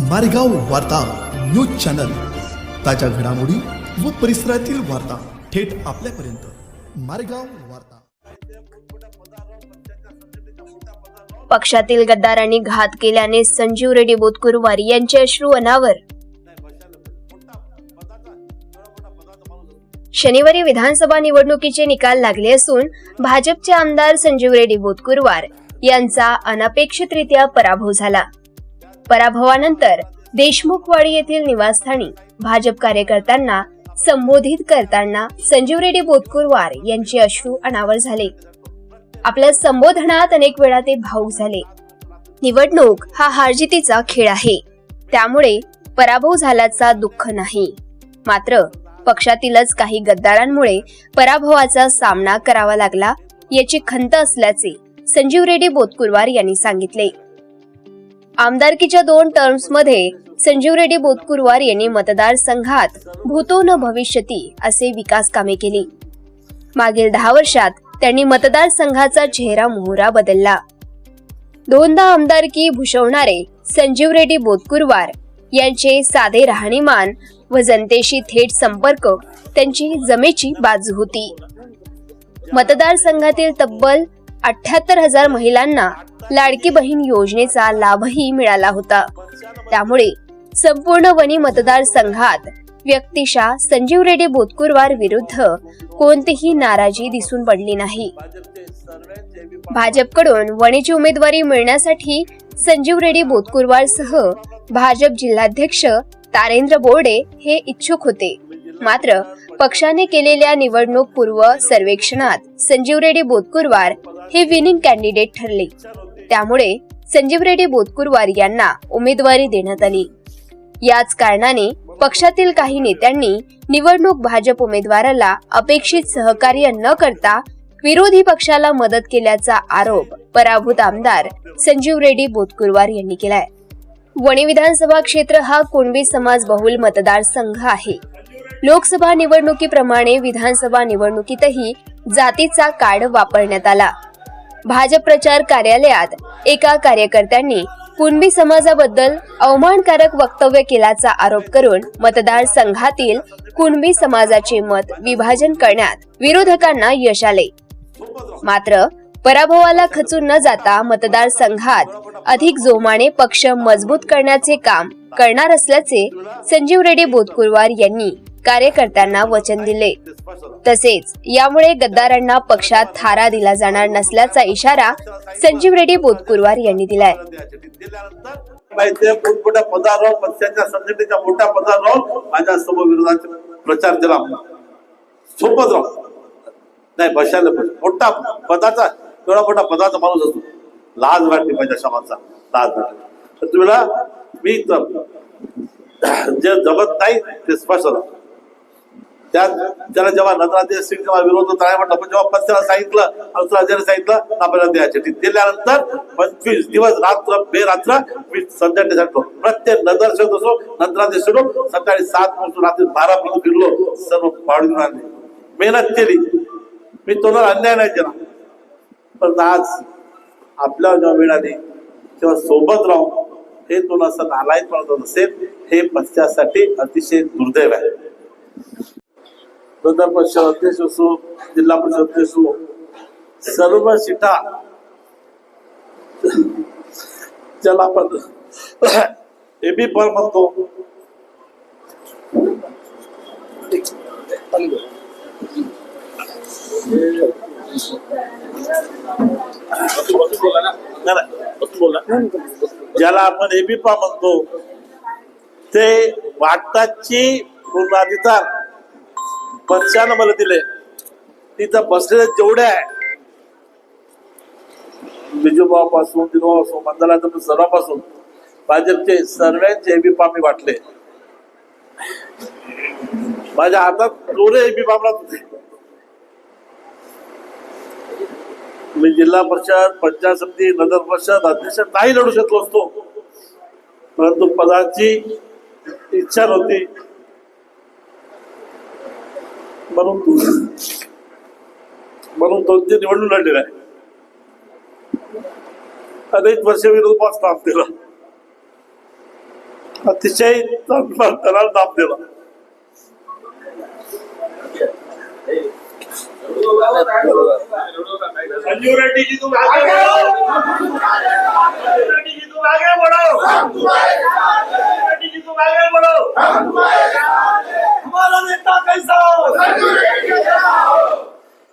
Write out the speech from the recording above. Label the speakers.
Speaker 1: मारेगाव वार्ता news channel. ताज्या घडामोडी व परिसरातील वार्ता थेट आपल्यापर्यंत. मारेगाव वार्ता.
Speaker 2: पक्षातील गद्दारांनी घात केल्याने संजीव रेड्डी बोतकुरवार यांचे अश्रू अनावर. शनिवारी विधानसभा निवडणुकीचे निकाल लागले असून भाजपचे आमदार संजीव रेड्डी बोतकुरवार यांचा अनपेक्षितरित्या पराभव झाला. पराभवानंतर देशमुखवाडी येथील निवासस्थानी भाजप कार्यकर्त्यांना संबोधित करताना संजीव रेड्डी बोतकुरवार यांचे अश्रू अनावर झाले. आपल्या संबोधनात अनेक वेळा ते भाऊक झाले. निवडणूक हा हारजितीचा खेळ आहे. त्यामुळे पराभव झाल्याचा दुःख नाही. मात्र पक्षातीलच काही गद्दारांमुळे पराभवाचा सामना करावा लागला याची खंत असल्याचे संजीव रेड्डी बोतकुरवार यांनी सांगितले. आमदारकीच्या दोन टर्म्समध्ये संजीव रेड्डी बोतकुरवार यांनी मतदारसंघात भूतो न भविष्यती असे विकास कामे केली. मागील दहा वर्षात त्यांनी मतदारसंघाचा चेहरा मोहरा बदलला. दोनदा आमदारकी भूषवणारे संजीव रेड्डी बोतकुरवार यांचे साधे राहणीमान व जनतेशी थेट संपर्क त्यांची जमेची बाजू होती. मतदारसंघातील तब्बल अठ्याहत्तर हजार महिलांना लाडकी बहीण योजनेचा लाभही मिळाला होता. त्यामुळे संपूर्ण वणी मतदारसंघात व्यक्तिशा संजीव रेड्डी बोतकुरवार विरुद्ध कोणतीही नाराजी दिसून पडली नाही. भाजपकडून वणीची उमेदवारी मिळण्यासाठी संजीव रेड्डी बोतकुरवार सह भाजप जिल्हाध्यक्ष तारेंद्र बोर्डे हे इच्छुक होते. मात्र पक्षाने केलेल्या निवडणूक पूर्व सर्वेक्षणात संजीव रेड्डी बोतकुरवार हे विनिंग कॅन्डिडेट ठरले. त्यामुळे संजीव रेड्डी बोतकुरवार यांना उमेदवारी देण्यात आली. याच कारणाने पक्षातील काही नेत्यांनी निवडणूक भाजप उमेदवाराला अपेक्षित सहकार्य न करता विरोधी पक्षाला मदत केल्याचा आरोप पराभूत आमदार संजीव रेड्डी बोतकुरवार यांनी केलाय. वणी विधानसभा क्षेत्र हा कुणबी समाज बहुल मतदारसंघ आहे. लोकसभा निवडणुकीप्रमाणे विधानसभा निवडणुकीतही जातीचा कार्ड वापरण्यात आला. भाजप प्रचार कार्यालयात एका कार्यकर्त्यांनी कुणबी समाजाबद्दल अवमानकारक वक्तव्य केल्याचा आरोप करून मतदारसंघातील कुणबी समाजाचे मत विभाजन करण्यात विरोधकांना यश आले. मात्र पराभवाला खचून न जाता मतदारसंघात अधिक जोमाने पक्ष मजबूत करण्याचे काम करणार असल्याचे संजीव रेड्डी बोतकुरवार यांनी कार्यकर्त्यांना वचन दिले. तसेच यामुळे गद्दारांना पक्षात थारा दिला जाणार नसल्याचा इशारा संजीव रेड्डी बोतकुरवार यांनी दिलाय.
Speaker 3: पदावर पक्षाच्या संघटनेच्या मोठ्या पदावर माझ्यासमोर विरोधात प्रचार केला. सोबत राहू. नाही बसायला पण. मोठा पदाचा एवढा मोठा पदाचा माणूस असतो. लाज वाटते माझ्या समाजचा लाज वाटते. तुम्हाला मी जे जमत नाही ते स्पष्ट राहतो त्यात त्याला जेव्हा नंतराचे सिंग जेव्हा विरोध होता म्हटलं पण जेव्हा पक्षाला सांगितलं अवसराजाने सांगितलं आपल्याला द्यायचे. दिल्यानंतर पंचवीस दिवस रात्र बेरात्र मी सांगतो प्रत्येक नगरसेवक असो नंतराचे सोडून सकाळी सात पासून रात्री बारा पर्यंत फिरलो. सर्व पाडून आणले. मेहनत केली. मी तोंडाला अन्याय नाही केला. पण आज आपल्या जेव्हा मिळाली तेव्हा सोबत राहून हे दोन असं नालायकपणा नसेल हे पक्षासाठी अतिशय दुर्दैव आहे. प्रधान परिषद अध्यक्ष असो जिल्हा परिषद अध्यक्ष असो सर्व सीटा ज्याला आपण एबी पर म्हणतो नाही, नाही. ज्याला आपण एबी पा म्हणतो ते वाटताची पूर्णाधिकार पक्षानं मला दिले तिथं बसलेले जेवढे आहे. बिजूभाऊ पासून दिनोबा पासून सर्वांपासून भाजपचे सर्वांचे एबी मी वाटले. माझ्या हातात दोरे एबी पामला होते. मी जिल्हा परिषद पंचायत समिती नगर परिषद अध्यक्ष नाही लढू शकलो असतो. परंतु पदाची इच्छा नव्हती. म्हणून म्हणून दोन तीन निवडणूक लढलेला आहे. अनेक वर्ष विरोध काम केलं
Speaker 4: अतिशय चांगला करार दाब दिला.
Speaker 3: संजीव रेड्डी जी